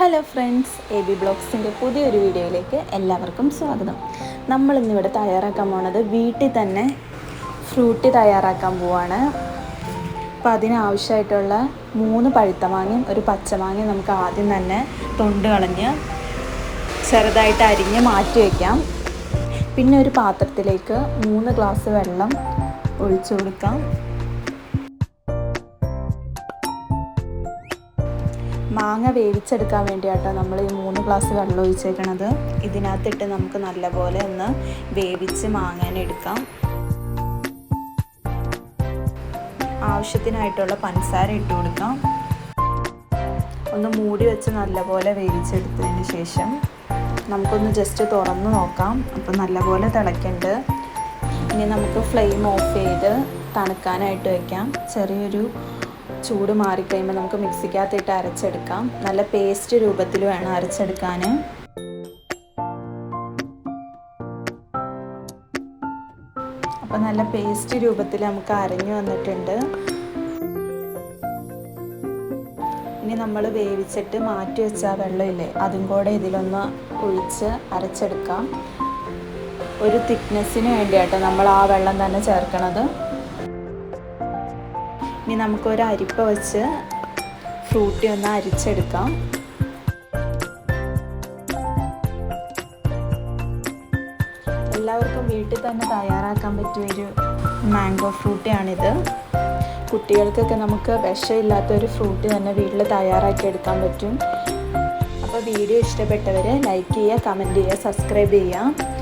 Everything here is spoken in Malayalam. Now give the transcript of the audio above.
ഹലോ ഫ്രണ്ട്സ് എ ബി ബ്ലോഗ്സിന്റെ പുതിയൊരു വീഡിയോയിലേക്ക് എല്ലാവർക്കും സ്വാഗതം. നമ്മൾ ഇന്നിവിടെ തയ്യാറാക്കാൻ പോണത് വീട്ടിൽ തന്നെ ഫ്രൂട്ടി തയ്യാറാക്കാൻ പോവാണ്. അപ്പോൾ അതിനാവശ്യമായിട്ടുള്ള മൂന്ന് പഴുത്ത മാങ്ങയും ഒരു പച്ചമാങ്ങയും നമുക്ക് ആദ്യം തന്നെ തൊണ്ട് കളഞ്ഞ് ചെറുതായിട്ട് അരിഞ്ഞ് മാറ്റി വയ്ക്കാം പിന്നെ ഒരു പാത്രത്തിലേക്ക് മൂന്ന് ഗ്ലാസ് വെള്ളം ഒഴിച്ചു കൊടുക്കാം. മാങ്ങ വേവിച്ചെടുക്കാൻ വേണ്ടിയാട്ടോ നമ്മൾ ഈ മൂന്ന് ഗ്ലാസ് വെള്ളം ഒഴിച്ചേക്കണത്. ഇതിനകത്തിട്ട് നമുക്ക് നല്ലപോലെ ഒന്ന് വേവിച്ച് മാങ്ങേനെ എടുക്കാം. ആവശ്യത്തിനായിട്ടുള്ള പഞ്ചസാര ഇട്ട് കൊടുക്കാം. ഒന്ന് മൂടി വെച്ച് നല്ലപോലെ വേവിച്ചെടുത്തതിന് ശേഷം നമുക്കൊന്ന് ജസ്റ്റ് തുറന്ന് നോക്കാം. അപ്പോൾ നല്ലപോലെ തിളയ്ക്കുന്നുണ്ട് ഇനി നമുക്ക് ഫ്ലെയിം ഓഫ് ചെയ്ത് തണുക്കാനായിട്ട് വയ്ക്കാം ചെറിയൊരു ചൂട് മാറിക്കഴിയുമ്പോൾ നമുക്ക് മിക്സിക്കകത്തിട്ട് അരച്ചെടുക്കാം. നല്ല പേസ്റ്റ് രൂപത്തിൽ വേണം അരച്ചെടുക്കാൻ. അപ്പോൾ നല്ല പേസ്റ്റ് രൂപത്തിൽ നമുക്ക് അരഞ്ഞു വന്നിട്ടുണ്ട്. ഇനി നമ്മൾ വേവിച്ചിട്ട് മാറ്റി വെച്ച വെള്ളമില്ലേ അതും കൂടെ ഇതിലൊന്ന് ഒഴിച്ച് അരച്ചെടുക്കാം. ഒരു തിക്നെസ്സിന് വേണ്ടിയാട്ടോ നമ്മൾ ആ വെള്ളം തന്നെ ചേർക്കണത്. ഇനി നമുക്കൊരു അരിപ്പ വെച്ച് ഫ്രൂട്ടി ഒന്ന് അരിച്ചെടുക്കാം. എല്ലാവർക്കും വീട്ടിൽ തന്നെ തയ്യാറാക്കാൻ പറ്റിയൊരു മാംഗോ ഫ്രൂട്ടിയാണിത്. കുട്ടികൾക്കൊക്കെ നമുക്ക് വിഷമില്ലാത്തൊരു ഫ്രൂട്ടി തന്നെ വീട്ടിൽ തയ്യാറാക്കി എടുക്കാൻ പറ്റും. അപ്പോൾ വീഡിയോ ഇഷ്ടപ്പെട്ടവർ ലൈക്ക് ചെയ്യുക കമന്റ് ചെയ്യുക സബ്സ്ക്രൈബ് ചെയ്യുക.